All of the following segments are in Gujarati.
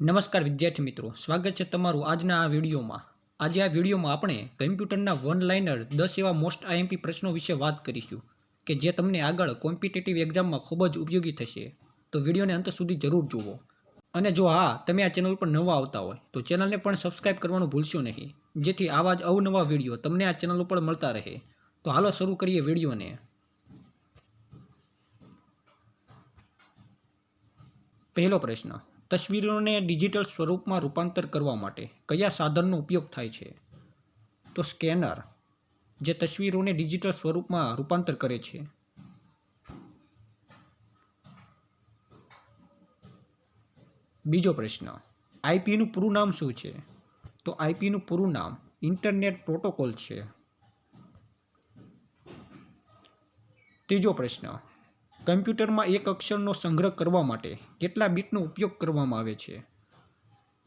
નમસ્કાર વિદ્યાર્થી મિત્રો, સ્વાગત છે તમારું આજના આ વિડીયોમાં. આજે આ વિડીયોમાં આપણે કમ્પ્યુટરના વન લાઇનર દસ એવા મોસ્ટ આઈએમપી પ્રશ્નો વિશે વાત કરીશું, કે જે તમને આગળ કોમ્પિટિટિવ એક્ઝામમાં ખૂબ જ ઉપયોગી થશે. તો વિડીયોને અંત સુધી જરૂર જુઓ. અને જો હા, તમે આ ચેનલ પર નવા આવતા હોય, તો ચેનલને પણ સબસ્ક્રાઇબ કરવાનું ભૂલશો નહીં. જેથી આવા જ અવનવા વીડિયો તમને આ ચેનલ ઉપર મળતા રહે. તો હાલો શરૂ કરીએ વિડીયોને. પહેલો પ્રશ્ન. તસવીરોને ડિજિટલ સ્વરૂપમાં રૂપાંતર કરવા માટે કયા સાધનનો ઉપયોગ થાય છે? તો સ્કેનર, જે તસવીરોને ડિજિટલ સ્વરૂપમાં રૂપાંતર કરે છે. બીજો પ્રશ્ન, આઈપીનું પૂરું નામ શું છે? તો આઈપીનું પૂરું નામ ઇન્ટરનેટ પ્રોટોકોલ છે. ત્રીજો પ્રશ્ન કમ્પ્યુટરમાં એક અક્ષરનો સંગ્રહ કરવા માટે કેટલા બીટનો ઉપયોગ કરવામાં આવે છે?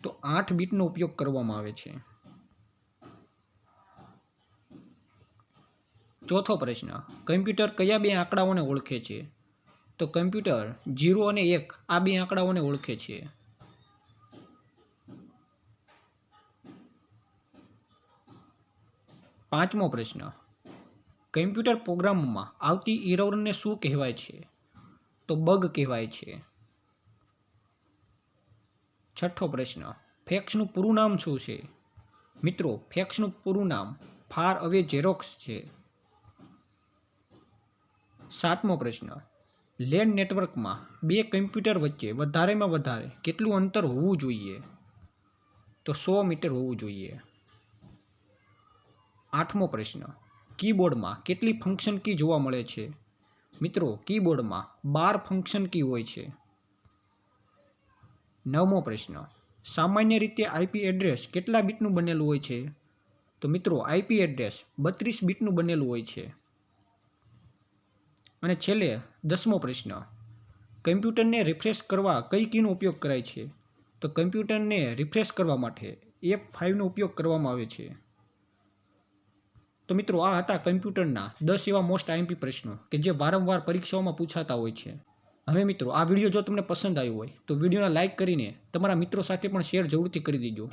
તો આઠ બીટનો ઉપયોગ કરવામાં આવે છે. ચોથો પ્રશ્ન, કમ્પ્યુટર કયા બે આંકડાઓને ઓળખે છે? તો કમ્પ્યુટર જીરો અને એક આ બે આંકડાઓને ઓળખે છે. પાંચમો પ્રશ્ન, કમ્પ્યુટર પ્રોગ્રામમાં આવતી ઇરોરને શું કહેવાય છે? તો બગ કહેવાય છે. છઠ્ઠો પ્રશ્ન, ફેક્સનું પૂરું નામ શું છે? મિત્રો, ફેક્સનું પૂરું નામ ફાર અવે ઝેરોક્સ છે. સાતમો પ્રશ્ન, લેન નેટવર્કમાં બે કમ્પ્યુટર વચ્ચે વધારેમાં વધારે કેટલું અંતર હોવું જોઈએ? તો સો મીટર હોવું જોઈએ. આઠમો પ્રશ્ન, કીબોર્ડમાં કેટલી ફંક્શન કી જોવા મળે છે? મિત્રો, કીબોર્ડમાં બાર ફંક્શન કી હોય છે. નવમો પ્રશ્ન, સામાન્ય રીતે આઈપી એડ્રેસ કેટલા બીટનું બનેલું હોય છે? તો મિત્રો આઈપી એડ્રેસ બત્રીસ બીટનું બનેલું હોય છે. અને છેલ્લે દસમો પ્રશ્ન, કમ્પ્યુટરને રિફ્રેશ કરવા કઈ કીનો ઉપયોગ કરાય છે? તો કમ્પ્યુટરને રિફ્રેશ કરવા માટે એફ ફાઇવનો ઉપયોગ કરવામાં આવે છે. તો મિત્રો આ હતા કમ્પ્યુટરના દસ એવા મોસ્ટ આઈએમપી પ્રશ્નો કે જે વારંવાર પરીક્ષાઓમાં પૂછાતા હોય છે. હવે મિત્રો આ વીડિયો જો તમને પસંદ આવ્યો હોય તો વિડીયોને લાઇક કરીને તમારા મિત્રો સાથે પણ શેર જરૂરથી કરી દેજો.